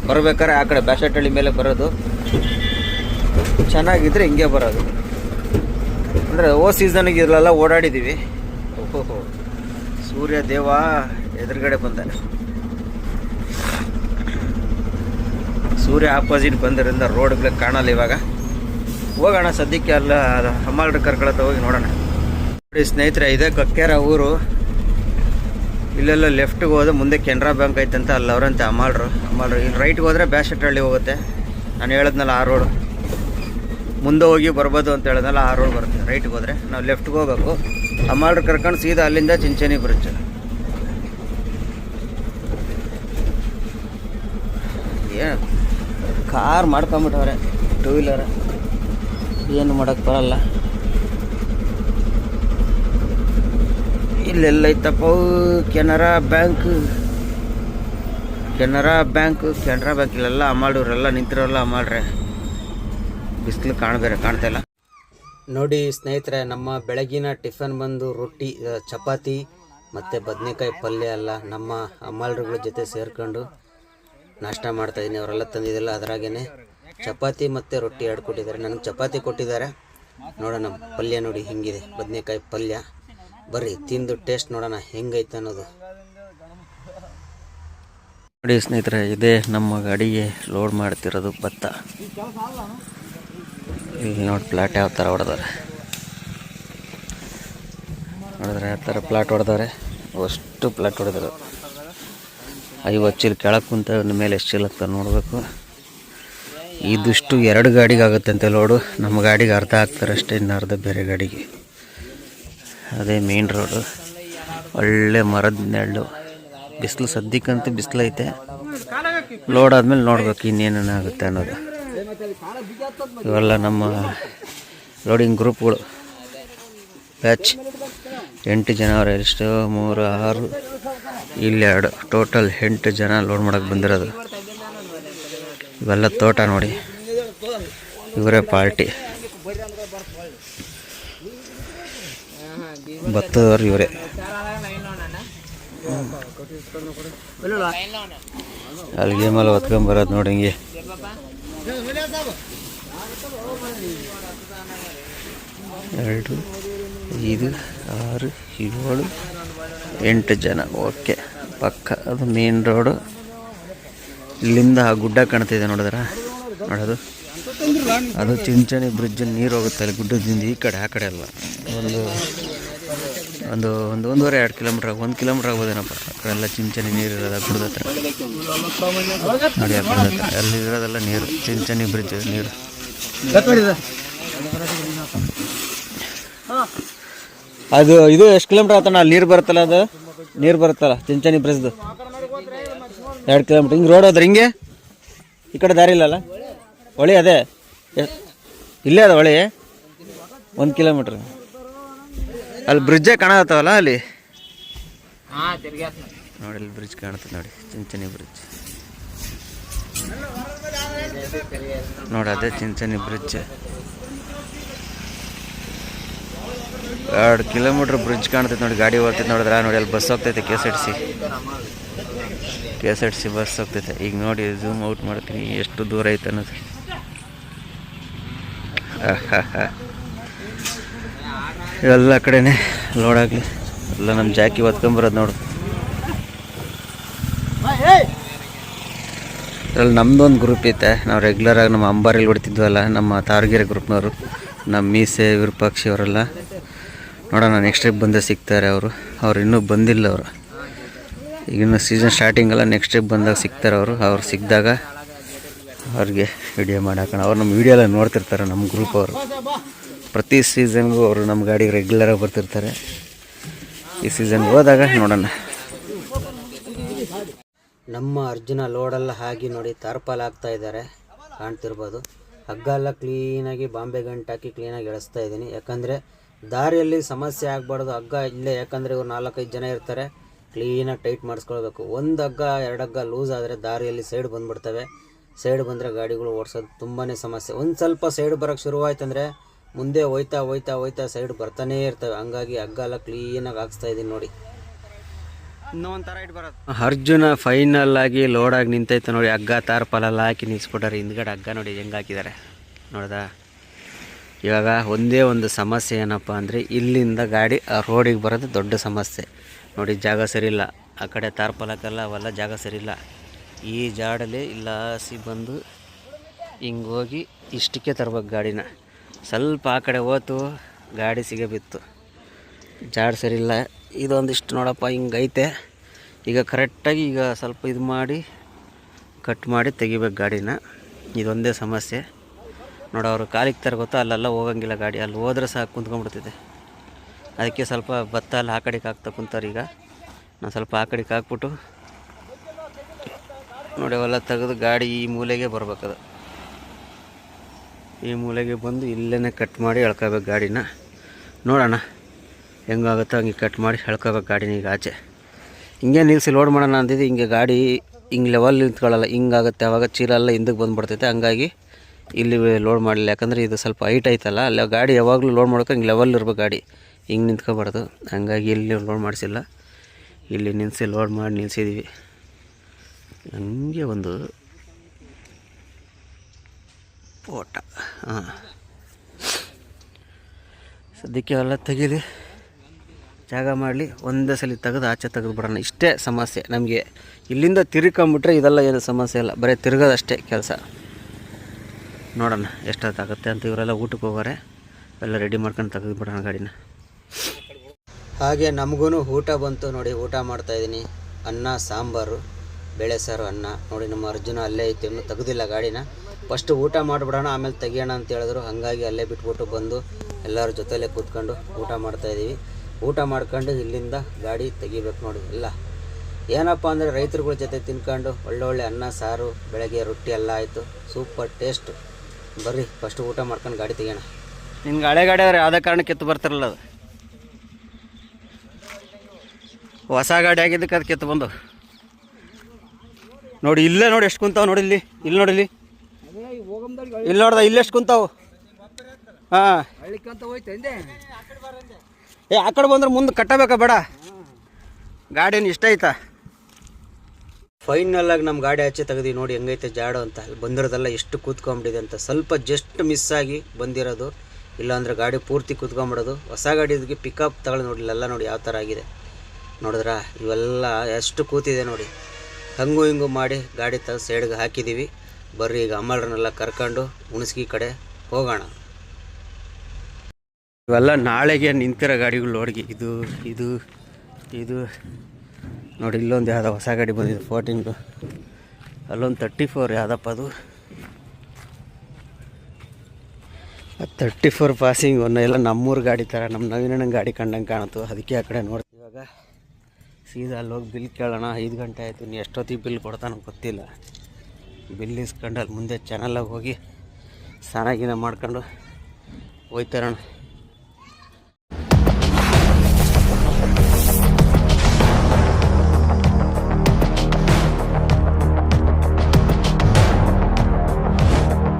ಬರ್ಬೇಕಾದ್ರೆ ಆ ಕಡೆ ಬಾಷೆಟಳ್ಳಿ ಮೇಲೆ ಬರೋದು. ಚೆನ್ನಾಗಿದ್ರೆ ಹಿಂಗೆ ಬರೋದು. ಅಂದರೆ ಓ ಸೀಸನ್ಗೆ ಇರಲಲ್ಲ ಓಡಾಡಿದ್ದೀವಿ ಓಹೋ ಸೂರ್ಯ ದೇವ ಎದುರುಗಡೆ ಬಂದಾನೆ. ಸೂರ್ಯ ಆಪೋಸಿಟ್ ಬಂದಿರೋದ್ರಿಂದ ರೋಡ್ಗಳಿಗೆ ಕಾಣಲ್ಲ ಇವಾಗ. ಹೋಗೋಣ, ಸದ್ಯಕ್ಕೆ ಅಲ್ಲ ಹಮ್ಮಾಳ್ರ ಕರ್ಕೊಳತ್ತ ಹೋಗಿ ನೋಡೋಣ. ನೋಡಿ ಸ್ನೇಹಿತರೆ, ಇದೇ ಕಕ್ಕೇರ ಊರು. ಇಲ್ಲೆಲ್ಲ ಲೆಫ್ಟ್ಗೆ ಹೋದ್ರೆ ಮುಂದೆ ಕೆನರಾ ಬ್ಯಾಂಕ್ ಐತಂತ ಅಲ್ಲಿ ಅವರಂತೆ ಅಮಾಲ್ಡ್ರು ಅಮಾಲ್ಡ್ರು ಇಲ್ಲಿ ರೈಟ್ಗೆ ಹೋದರೆ ಬ್ಯಾಶೆಟ್ರಳ್ಳಿ ಹೋಗುತ್ತೆ. ನಾನು ಹೇಳಿದ್ನಲ್ಲ ಆ ರೋಡು ಮುಂದೆ ಹೋಗಿ ಬರ್ಬೋದು ಅಂತ ಹೇಳಿದ್ನಲ್ಲ, ಆ ರೋಡ್ ಬರುತ್ತೆ. ರೈಟ್ಗೆ ಹೋದರೆ ನಾವು ಲೆಫ್ಟ್ಗೆ ಹೋಗ್ಬೇಕು. ಅಮ್ಮಾಳ್ರು ಕರ್ಕೊಂಡು ಸೀದಾ ಅಲ್ಲಿಂದ ಚಿಂಚನಿ ಬರುತ್ತೆ ಏನು ಕಾರ್ ಮಾಡ್ಕೊಂಬಿಟ್ಟವ್ರೆ ಟೂ ವೀಲರ್ ಏನು ಮಾಡೋಕ್ಕೆ ಬರಲ್ಲ. ಇಲ್ಲೆಲ್ಲ ಇತ್ತಪ್ಪ Canara bank. Canara bank Canara bank, ಇಲ್ಲೆಲ್ಲ ಅಮ್ಮಾಳವ್ರೆಲ್ಲ ನಿಂತಿರೋಲ್ಲ ಅಮ್ಮಾಳ್ರೆ. ಬಿಸಿಲು ಕಾಣಬೇರೆ ಕಾಣ್ತಾ ಇಲ್ಲ. ನೋಡಿ ಸ್ನೇಹಿತರೆ ನಮ್ಮ ಬೆಳಗಿನ ಟಿಫನ್ ಬಂದು ರೊಟ್ಟಿ ಚಪಾತಿ ಮತ್ತು ಬದನೆಕಾಯಿ ಪಲ್ಯ ಎಲ್ಲ ನಮ್ಮ ಅಮ್ಮಲ್ರುಗಳ ಜೊತೆ ಸೇರ್ಕೊಂಡು ನಾಷ್ಟ ಮಾಡ್ತಾಯಿದ್ದೀನಿ ಅವರೆಲ್ಲ ತಂದಿದ್ದಿಲ್ಲ ಅದರಾಗೇ ಚಪಾತಿ ಮತ್ತು ರೊಟ್ಟಿ ಎರಡು ಕೊಟ್ಟಿದ್ದಾರೆ. ನನಗೆ ಚಪಾತಿ ಕೊಟ್ಟಿದ್ದಾರೆ. ನೋಡೋಣ ಪಲ್ಯ ನೋಡಿ ಹಿಂಗಿದೆ. ಬದನೆಕಾಯಿ ಪಲ್ಯ. ಬರ್ರಿ ತಿಂದು ಟೇಸ್ಟ್ ನೋಡೋಣ ಹೆಂಗೈತೆ ಅನ್ನೋದು. ನೋಡಿ ಸ್ನೇಹಿತರೆ ಇದೇ ನಮ್ಮ ಗಾಡಿಗೆ ಲೋಡ್ ಮಾಡ್ತಿರೋದು ಭತ್ತ. ಇಲ್ಲಿ ನೋಡಿ ಪ್ಲಾಟ್ ಯಾವ ಥರ ಹೊಡೆದಾರೆ. ನೋಡಿದ್ರೆ ಯಾವ ಥರ ಪ್ಲಾಟ್ ಹೊಡೆದವ್ರೆ ಅಷ್ಟು ಪ್ಲಾಟ್ ಹೊಡೆದ್ರು. ಐವತ್ತು ಚೀಲ ಕೆಳಗೆ ಕುಂತ ಮೇಲೆ ಎಷ್ಟು ಚೀಲ ಆಗ್ತಾರೆ ನೋಡಬೇಕು. ಇದಿಷ್ಟು ಎರಡು ಗಾಡಿಗೆ ಆಗುತ್ತೆ ಅಂತ ಲೋಡು ನಮ್ಮ ಗಾಡಿಗೆ ಅರ್ಧ ಆಗ್ತಾರೆ ಅಷ್ಟೇ, ಇನ್ನು ಅರ್ಧ ಬೇರೆ ಗಾಡಿಗೆ. ಅದೇ ಮೇನ್ ರೋಡು ಒಳ್ಳೆ ಮರದ ನೆರಳು. ಬಿಸಿಲು ಸದ್ಯಕ್ಕಂತೂ ಬಿಸಿಲೈತೆ. ಲೋಡ್ ಆದಮೇಲೆ ನೋಡ್ಬೇಕು ಇನ್ನೇನೇನಾಗುತ್ತೆ ಅನ್ನೋದು. ಇವೆಲ್ಲ ನಮ್ಮ ಲೋಡಿಂಗ್ ಗ್ರೂಪ್ಗಳು ಬ್ಯಾಚ್ ಎಂಟು ಜನ ಅವ್ರ ಎಷ್ಟು ಮೂರು, ಆರು ಇಲ್ಲೆರಡು ಟೋಟಲ್ ಎಂಟು ಜನ ಲೋಡ್ ಮಾಡೋಕೆ ಬಂದಿರೋದು. ಇವೆಲ್ಲ ತೋಟ ನೋಡಿ. ಇವರೇ ಪಾರ್ಟಿ. ಭತ್ತದವ್ರು ಇವರೇ. ಅಲ್ಲಿ ಗೇಮಲ್ಲಿ ಹೊತ್ಕೊಂಬರೋದು ನೋಡಿ ಹಿಂಗೆ. ಎರಡು, ಐದು, ಆರು, ಏಳು, ಎಂಟು ಜನ. ಓಕೆ. ಪಕ್ಕ ಅದು ಮೇನ್ ರೋಡು ಇಲ್ಲಿಂದ ಆ ಗುಡ್ಡ ಕಾಣ್ತಿದೆ ನೋಡಿದ್ರ? ನೋಡೋದು. ಅದು ಚಿಂಚಣಿ ಬ್ರಿಡ್ಜ್ ನೀರು ಹೋಗುತ್ತೆ ಅಲ್ಲಿ ಗುಡ್ಡದಿಂದ ಈ ಕಡೆ, ಆ ಕಡೆ ಅಲ್ಲ ಒಂದು ಒಂದು ಒಂದು ಒಂದೂವರೆ, ಎರಡು ಕಿಲೋಮೀಟ್ರ್ ಒಂದು ಕಿಲೋಮೀಟ್ರ್ ಆಗ್ಬೋದೇನಪ್ಪ ಆ ಕಡೆ ನೀರು ಇರೋದು ಗುಡ್ಡದ ಹತ್ರ ನೋಡಿ ಅಲ್ಲಿ ಇರೋದೆಲ್ಲ ನೀರು? ಚಿಂಚಣಿ ಬ್ರಿಡ್ಜ್ ನೀರು. ಅದು, ಇದು ಎಷ್ಟು ಕಿಲೋಮೀಟ್ರ್ ಆತಣ್ಣ? ಅಲ್ಲಿ ನೀರು ಬರುತ್ತಲ್ಲ ಅದು? ನೀರು ಬರುತ್ತಲ್ಲ ಚಿಂಚಣಿ ಬ್ರಿಜ್ದು? ಎರಡು ಕಿಲೋಮೀಟ್ರ್. ಹಿಂಗೆ ರೋಡ್ ಹೋದ್ರೆ ಹಿಂಗೆ? ಈ ಕಡೆ ದಾರಿ ಇಲ್ಲಲ್ಲ ಹೊಳಿ ಅದೇ? ಇಲ್ಲೇ ಅದ ಹೊಳಿ? ಒಂದು ಕಿಲೋಮೀಟ್ರ್. ಅಲ್ಲಿ ಬ್ರಿಡ್ಜೇ ಕಾಣತ್ತವಲ್ಲ ಅಲ್ಲಿ? ನೋಡಿ. ಅಲ್ಲಿ ಬ್ರಿಡ್ಜ್ ಕಾಣುತ್ತೆ ನೋಡಿ ಚಿಂಚನಿ ಬ್ರಿಡ್ಜ್ ನೋಡಿ ಅದೇ ಚಿಂಚಣಿ ಬ್ರಿಡ್ಜ್ ಎರಡು ಕಿಲೋಮೀಟ್ರ್ ಬ್ರಿಡ್ಜ್ ಕಾಣ್ತೈತೆ ನೋಡಿ ಗಾಡಿ ಹೋಗ್ತೈತೆ ನೋಡಿದ್ರೆ? ನೋಡಿ ಅಲ್ಲಿ bus ಹೋಗ್ತೈತೆ K S R T C K S R C bus ಹೋಗ್ತೈತೆ. ಈಗ ನೋಡಿ ಝೂಮ್ ಔಟ್ ಮಾಡ್ತೀನಿ ಎಷ್ಟು ದೂರ ಐತೆ ಅನ್ನೋದು. ಆಹಾಹಾ. ಕಡೆನೆ ಲೋಡ್ ಆಗಲಿ. ಎಲ್ಲ ನಮ್ಮ ಜಾಕಿ ಹೊತ್ಕೊಂಬರೋದು ನೋಡು. ಇದ್ರಲ್ಲಿ ನಮ್ಮದೊಂದು ಗ್ರೂಪ್ ಐತೆ. ನಾವು ರೆಗ್ಯುಲರಾಗಿ ನಮ್ಮ ಅಂಬಾರಿಲಿ ಹೊಡಿತಿದ್ವಲ್ಲ, ನಮ್ಮ ತಾರಗಿರಿ ಗ್ರೂಪ್ನವರು ನಮ್ಮ ಮೀಸೆ, ವಿರೂಪಾಕ್ಷಿ ಅವರೆಲ್ಲ. ನೋಡೋಣ ನೆಕ್ಸ್ಟ್ ಟ್ರಿಪ್ ಬಂದೇ ಸಿಗ್ತಾರೆ ಅವರು. ಅವ್ರು ಇನ್ನೂ ಬಂದಿಲ್ಲ ಅವರು. ಈಗಿನ ಸೀಸನ್ ಸ್ಟಾರ್ಟಿಂಗಲ್ಲ ನೆಕ್ಸ್ಟ್ ಟ್ರಿಪ್ ಬಂದಾಗ ಸಿಗ್ತಾರೆ ಅವರು. ಅವ್ರು ಸಿಕ್ಕಿದಾಗ ಅವ್ರಿಗೆ ವಿಡಿಯೋ ಮಾಡಾಕೋಣ ಅವ್ರು ನಮ್ಮ ವಿಡಿಯೋ ಎಲ್ಲ ನೋಡ್ತಿರ್ತಾರೆ, ನಮ್ಮ ಗ್ರೂಪ್ ಅವರು. ಪ್ರತಿ ಸೀಸನ್ಗೂ ಅವರು ನಮ್ಮ ಗಾಡಿಗೆ ರೆಗ್ಯುಲರಾಗಿ ಬರ್ತಿರ್ತಾರೆ. ಈ ಸೀಸನ್ಗೆ ಹೋದಾಗ ನೋಡೋಣ. ನಮ್ಮ ಅರ್ಜುನ ಲೋಡೆಲ್ಲ ಹಾಕಿ ನೋಡಿ ತಾರ್ಪಾಲ್ ಹಾಕ್ತಾ ಇದ್ದಾರೆ. ಕಾಣ್ತಿರ್ಬೋದು. ಹಗ್ಗ ಎಲ್ಲ ಕ್ಲೀನಾಗಿ ಬಾಂಬೆ ಗಂಟು ಹಾಕಿ ಕ್ಲೀನಾಗಿ ಎಳಿಸ್ತಾ ಇದ್ದೀನಿ. ಯಾಕಂದರೆ ದಾರಿಯಲ್ಲಿ ಸಮಸ್ಯೆ ಆಗಬಾರ್ದು ಹಗ್ಗ ಇಲ್ಲೇ, ಯಾಕಂದರೆ ಇವ್ರು ನಾಲ್ಕೈದು ಜನ ಇರ್ತಾರೆ. ಕ್ಲೀನಾಗಿ ಟೈಟ್ ಮಾಡಿಸ್ಕೊಳ್ಬೇಕು. ಒಂದು ಹಗ್ಗ, ಎರಡು ಹಗ್ಗ ಲೂಸ್ ಆದರೆ ದಾರಿಯಲ್ಲಿ ಸೈಡ್ ಬಂದುಬಿಡ್ತವೆ. ಸೈಡ್ ಬಂದರೆ ಗಾಡಿಗಳು ಓಡಿಸೋದು ತುಂಬಾ ಸಮಸ್ಯೆ. ಒಂದು ಸ್ವಲ್ಪ ಸೈಡ್ ಬರೋಕ್ಕೆ ಶುರುವಾಯ್ತಂದರೆ ಮುಂದೆ ಹೋಯ್ತಾ ಹೋಯ್ತಾ ಹೋಯ್ತಾ ಸೈಡ್ ಬರ್ತಾನೇ ಇರ್ತವೆ. ಹಂಗಾಗಿ ಹಗ್ಗ ಎಲ್ಲ ಕ್ಲೀನಾಗಿ ಹಾಕ್ಸ್ತಾ ಇದ್ದೀನಿ ನೋಡಿ. ಅರ್ಜುನ ಫೈನಲ್ ಆಗಿ ಲೋಡ್ ಆಗಿ ನಿಂತೈತೆ ನೋಡಿ. ಹಗ್ಗ ತಾರ್ಪಾಲೆಲ್ಲ ಹಾಕಿ ನಿಲ್ಸ್ಬಿಟ್ಟಾರೆ. ಹಿಂದ್ಗಡೆ ಹಗ್ಗ ನೋಡಿ ಹೆಂಗೆ ಹಾಕಿದ್ದಾರೆ ನೋಡ್ದಾ? ಇವಾಗ ಒಂದೇ ಒಂದು ಸಮಸ್ಯೆ ಏನಪ್ಪ ಅಂದರೆ ಇಲ್ಲಿಂದ ಗಾಡಿ ಆ ರೋಡಿಗೆ ಬರೋದು ದೊಡ್ಡ ಸಮಸ್ಯೆ. ನೋಡಿ ಜಾಗ ಸರಿಯಿಲ್ಲ. ಆ ಕಡೆ ತಾರ್ಪಾಲ್ ಹಾಕಲ್ಲ ಅವೆಲ್ಲ ಜಾಗ ಸರಿಯಿಲ್ಲ. ಈ ಜಾಡಲ್ಲಿ ಇಲ್ಲ ಹಸಿ ಬಂದು ಹಿಂಗೋಗಿ ಹೋಗಿ ಇಷ್ಟಕ್ಕೆ ತರ್ಬೇಕು ಗಾಡಿನ. ಸ್ವಲ್ಪ ಆ ಕಡೆ ಹೋತು, ಗಾಡಿ ಸಿಗೇ ಬಿತ್ತು. ಜಾಡ್ ಸರಿಯಿಲ್ಲ ಇದೊಂದಿಷ್ಟು ನೋಡಪ್ಪ, ಹಿಂಗೈತೆ. ಈಗ ಕರೆಕ್ಟಾಗಿ ಈಗ ಸ್ವಲ್ಪ ಇದು ಮಾಡಿ ಕಟ್ ಮಾಡಿ ತೆಗಿಬೇಕು ಗಾಡಿನ. ಇದೊಂದೇ ಸಮಸ್ಯೆ. ನೋಡು, ಅವರು ಕಾಲಿಗೆ ತರ ಗೊತ್ತಾ, ಅಲ್ಲೆಲ್ಲ ಹೋಗಂಗಿಲ್ಲ ಗಾಡಿ. ಅಲ್ಲಿ ಹೋದ್ರೆ ಸಾಕು ಕುಂತ್ಕೊಂಡ್ಬಿಡ್ತಿದೆ ಅದಕ್ಕೆ ಸ್ವಲ್ಪ ಭತ್ತ ಅಲ್ಲಿ ಆ ಕಡೆಗೆ ಹಾಕ್ತಾ ಕುಂತಾರೆ ಈಗ. ನಾನು ಸ್ವಲ್ಪ ಆ ಕಡೆಗೆ ಹಾಕ್ಬಿಟ್ಟು, ನೋಡಿ, ಅವೆಲ್ಲ ತೆಗೆದು ಗಾಡಿ ಈ ಮೂಲೆಗೆ ಬರ್ಬೇಕದು. ಈ ಮೂಲೆಗೆ ಬಂದು ಇಲ್ಲೇ ಕಟ್ ಮಾಡಿ ಎಳ್ಕೋಬೇಕು ಗಾಡಿನ. ನೋಡೋಣ. ಹೆಂಗಾಗುತ್ತೋ ಹಂಗೆ ಕಟ್ ಮಾಡಿ ಎಳ್ಕೋಬೇಕು ಗಾಡಿನ ಈಗ ಆಚೆ. ಹಿಂಗೆ ನಿಲ್ಲಿಸಿ ಲೋಡ್ ಮಾಡೋಣ ಅಂದಿದ್ದು. ಹಿಂಗೆ ಗಾಡಿ ಹಿಂಗೆ ಲೆವೆಲ್ ನಿಂತ್ಕೊಳ್ಳಲ್ಲ. ಹಿಂಗಾಗುತ್ತೆ ಅವಾಗ ಚೀಲ ಎಲ್ಲ ಹಿಂದಕ್ಕೆ ಬಂದುಬಿಡ್ತೈತೆ. ಹಂಗಾಗಿ ಇಲ್ಲಿ ಲೋಡ್ ಮಾಡಲಿಲ್ಲ. ಯಾಕಂದರೆ ಇದು ಸ್ವಲ್ಪ ಹೈಟ್ ಐತಲ್ಲ. ಅಲ್ಲ ಗಾಡಿ ಯಾವಾಗಲೂ ಲೋಡ್ ಮಾಡೋಕೆ ಹಿಂಗೆ ಲೆವೆಲ್ ಇರ್ಬೇಕು ಗಾಡಿ. ಹಿಂಗೆ ನಿಂತ್ಕೊಬಾರ್ದು. ಹಂಗಾಗಿ ಇಲ್ಲಿ ಲೋಡ್ ಮಾಡಿಸಿಲ್ಲ. ಇಲ್ಲಿ ನಿಲ್ಲಿಸಿ ಲೋಡ್ ಮಾಡಿ ನಿಲ್ಲಿಸಿದ್ದೀವಿ ಹಂಗೆ ಒಂದು ಫೋಟ ಹಾಂ. ಸದ್ಯಕ್ಕೆ ಎಲ್ಲ ತೆಗೀಲಿ. ಜಾಗ ಮಾಡಲಿ. ಒಂದೇ ಸಲ ತೆಗೆದು ಆಚೆ ತೆಗೆದು ಬಿಡೋಣ. ಇಷ್ಟೇ ಸಮಸ್ಯೆ ನಮಗೆ. ಇಲ್ಲಿಂದ ತಿರ್ಕೊಂಬಿಟ್ರೆ ಇದೆಲ್ಲ ಏನು ಸಮಸ್ಯೆ ಇಲ್ಲ. ಬರೀ ತಿರ್ಗೋದಷ್ಟೇ ಕೆಲಸ. ನೋಡೋಣ ಎಷ್ಟೊತ್ತಾಗುತ್ತೆ ಅಂತ ಇವರೆಲ್ಲ ಊಟಕ್ಕೆ ಹೋಗೋರೆ. ಎಲ್ಲ ರೆಡಿ ಮಾಡ್ಕೊಂಡು ತೆಗೆದು ಬಿಡೋಣ ಗಾಡಿನ. ಹಾಗೆ ನಮಗೂ ಊಟ ಬಂತು ನೋಡಿ. ಊಟ ಮಾಡ್ತಾಯಿದ್ದೀನಿ ಅನ್ನ, ಸಾಂಬಾರು. ಬೇಳೆ ಸಾರು, ಅನ್ನ. ನೋಡಿ, ನಮ್ಮ ಅರ್ಜುನ ಅಲ್ಲೇ ಐತಿ, ಇನ್ನೂ ತೆಗೆದಿಲ್ಲ ಗಾಡಿನ. ಫಸ್ಟ್ ಊಟ ಮಾಡಿಬಿಡೋಣ, ಆಮೇಲೆ ತೆಗಿಯೋಣ ಅಂತ ಹೇಳಿದ್ರು. ಹಾಗಾಗಿ ಅಲ್ಲೇ ಬಿಟ್ಬಿಟ್ಟು ಬಂದು ಎಲ್ಲರ ಜೊತೆಲೇ ಕೂತ್ಕೊಂಡು ಊಟ ಮಾಡ್ತಾಯಿದ್ದೀವಿ ಊಟ ಮಾಡ್ಕೊಂಡು ಇಲ್ಲಿಂದ ಗಾಡಿ ತೆಗಿಬೇಕು ನೋಡಿ, ಎಲ್ಲ. ಏನಪ್ಪ ಅಂದರೆ ರೈತರುಗಳ ಜೊತೆ ತಿನ್ಕೊಂಡು ಒಳ್ಳೊಳ್ಳೆ ಅನ್ನ, ಸಾರು, ಬೆಳಗ್ಗೆ ರೊಟ್ಟಿ ಎಲ್ಲ ಆಯಿತು. ಸೂಪರ್ ಟೇಸ್ಟ್ ಬರ್ರಿ ಫಸ್ಟ್ ಊಟ ಮಾಡ್ಕೊಂಡು ಗಾಡಿ ತೆಗಿಯೋಣ. ನಿನ್ಗೆ ಹಳೆ ಗಾಡಿ ಆದರೆ ಯಾವುದೇ ಕಾರಣಕ್ಕೆ ಎತ್ತು ಬರ್ತಿರಲ್ಲ ಅದು. ಹೊಸ ಗಾಡಿ ಆಗಿದ್ದಕ್ಕೆ ಅದಕ್ಕೆ ಎತ್ತು ಬಂದು. ನೋಡಿ, ಇಲ್ಲೇ ನೋಡಿ ಎಷ್ಟು ಕುಂತಾವ ನೋಡಿ ಇಲ್ಲಿ. ಇಲ್ಲಿ ನೋಡಿ ಇಲ್ಲಿ. ಇಲ್ಲಿ ನೋಡ್ದ, ಇಲ್ಲಿ ಎಷ್ಟು ಕುಂತಾವು? ಹಾಂ. ಏ, ಆ ಕಡೆ ಬಂದ್ರೆ ಮುಂದೆ ಕಟ್ಟಬೇಕಾ ಬೇಡ. ಗಾಡಿನ ಇಷ್ಟ ಐತಾ ಫೈನಲ್ ಆಗಿ ನಮ್ಮ ಗಾಡಿ ಹಚ್ಚಿ ತೆಗೆದು ನೋಡಿ ಹೆಂಗೈತೆ ಜಾಡು ಅಂತ. ಅಲ್ಲಿ ಬಂದಿರೋದೆಲ್ಲ ಎಷ್ಟು ಕೂತ್ಕೊಂಬಿಟ್ಟಿದೆ ಅಂತ. ಸ್ವಲ್ಪ ಜಸ್ಟ್ ಮಿಸ್ ಆಗಿ ಬಂದಿರೋದು. ಇಲ್ಲಾಂದ್ರೆ ಗಾಡಿ ಪೂರ್ತಿ ಕೂತ್ಕೊಂಬಿಡೋದು. ಹೊಸ ಗಾಡಿ ಇದಕ್ಕೆ ಪಿಕಪ್ ತಗೊಳ್ಳಿ ನೋಡಿ, ಇಲ್ಲೆಲ್ಲ ನೋಡಿ ಯಾವ ಥರ ಆಗಿದೆ. ನೋಡಿದ್ರಾ? ಇವೆಲ್ಲ ಎಷ್ಟು ಕೂತಿದೆ ನೋಡಿ. ಹಂಗು ಹಿಂಗು ಮಾಡಿ ಗಾಡಿ ತಂದು ಸೈಡ್ಗೆ ಹಾಕಿದ್ದೀವಿ ಬರ್ರಿ ಈಗ ಅಮ್ಮರನ್ನೆಲ್ಲ ಕರ್ಕೊಂಡು ಹುಣಸ್ಗಿ ಕಡೆ ಹೋಗೋಣ. ಇವೆಲ್ಲ ನಾಳೆಗೆ ನಿಂತಿರೋ ಗಾಡಿಗಳು ನೋಡಿಗೆ. ಇದು ಇದು ಇದು. ನೋಡಿ, ಇಲ್ಲೊಂದು ಯಾವುದೋ ಹೊಸ ಗಾಡಿ ಬಂದಿದೆ ಫೋರ್ಟೀನ್ದು ಅಲ್ಲೊಂದು ತರ್ಟಿ ಫೋರ್ ಯಾವುದಪ್ಪ ಅದು? ತರ್ಟಿ ಫೋರ್ ಪಾಸಿಂಗ್ ಒನ್ನೆಲ್ಲ ನಮ್ಮೂರು ಗಾಡಿ ಥರ ನಮ್ಮ ನವೀನ ಗಾಡಿ ಕಂಡಂಗೆ ಕಾಣುತ್ತೋ. ಅದಕ್ಕೆ ಆ ಕಡೆ ನೋಡ್ತೀವಿ ಇವಾಗ. ಸೀದಾ ಅಲ್ಲಿ ಹೋಗಿ ಬಿಲ್ ಕೇಳೋಣ, ಐದು ಗಂಟೆ ಆಯಿತು, ನೀ ಎಷ್ಟೊತ್ತಿಗೆ ಬಿಲ್ ಕೊಡ್ತಾನೋ ಗೊತ್ತಿಲ್ಲ. ಬಿಲ್ ಇಸ್ಕೊಂಡು ಅಲ್ಲಿ ಮುಂದೆ ಚಾನಲಾಗಿ ಹೋಗಿ ಸ್ನಾನ ಗೀನ ಮಾಡ್ಕೊಂಡು ಹೋಯ್ತಾರಣ